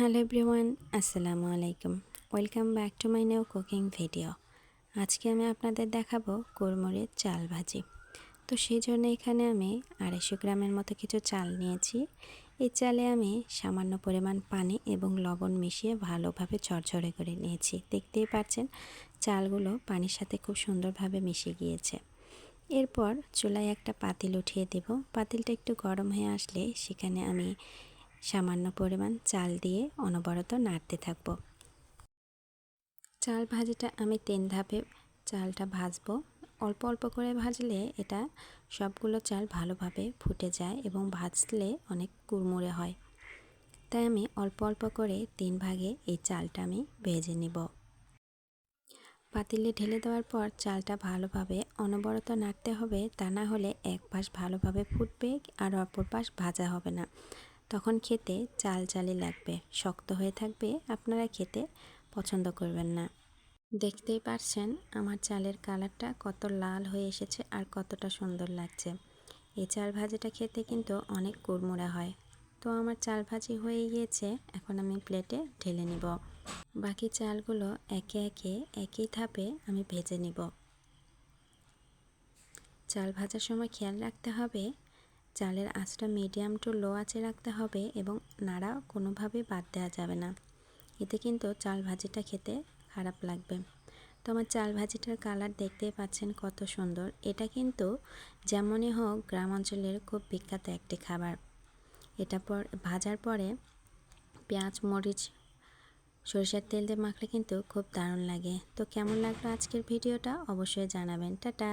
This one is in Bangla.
হ্যালো এভরিওয়ান আসসালামু আলাইকুম welcome back to my new cooking video আজকে আমি আপনাদের দেখাবো কুরমুরের চাল ভাজি। তো সেই জন্য এখানে আমি আড়াইশো গ্রামের মতো কিছু চাল নিয়েছি। এই চালে আমি সামান্য পরিমাণ পানি এবং লবণ মিশিয়ে ভালোভাবে ঝরঝরে করে নিয়েছি। দেখতেই পাচ্ছেন, চালগুলো পানির সাথে খুব সুন্দরভাবে মিশে গিয়েছে। এরপর চুলায় একটা পাতিল উঠিয়ে দেব। পাতিলটা একটু গরম হয়ে আসলে সেখানে আমি সামান্য পরিমাণ চাল দিয়ে অনবরত নাড়তে থাকব। চাল ভাজিটা আমি তিন ধাপে চালটা ভাজবো। অল্প অল্প করে ভাজলে এটা সবগুলো চাল ভালোভাবে ফুটে যায় এবং ভাজলে অনেক কুড়মুড়ে হয়। তাই আমি অল্প অল্প করে তিন ভাগে এই চালটা আমি ভেজে নিব। পাতিলে ঢেলে দেওয়ার পর চালটা ভালোভাবে অনবরত নাড়তে হবে। তা না হলে এক পাশ ভালোভাবে ফুটবে আর অপর পাশ ভাজা হবে না। তখন খেতে চাল চালি লাগবে। শক্ত হয়ে থাকবে, আপনারা খেতে পছন্দ করবেন না। দেখতেই পারছেন আমার চালের কালারটা কত লাল হয়ে এসেছে আর কতটা সুন্দর লাগছে। এই চাল ভাজিটা খেতে কিন্তু অনেক কুড়মুড়া হয়। তো আমার চাল ভাজি হয়ে গিয়েছে, এখন আমি প্লেটে ঢেলে নিব। বাকি চালগুলো একে একে একই ধাপে আমি ভেজে নিব। চাল ভাজার সময় খেয়াল রাখতে হবে চালের আঁচটা মিডিয়াম টু লো আঁচে রাখতে হবে এবং নাড়া কোনোভাবেই বাদ দেওয়া যাবে না। এতে কিন্তু চাল ভাজিটা খেতে খারাপ লাগবে। তো আমার চাল ভাজিটার কালার দেখতেই পাচ্ছেন কত সুন্দর। এটা কিন্তু যেমনই হোক গ্রাম অঞ্চলের খুব বিখ্যাত একটি খাবার। এটা পর, ভাজার পরে পেঁয়াজ, মরিচ, সরিষার তেল দিয়ে মাখলে কিন্তু খুব দারুণ লাগে। তো কেমন লাগল আজকের ভিডিওটা? অবশ্যই জানাবেন। টাটা!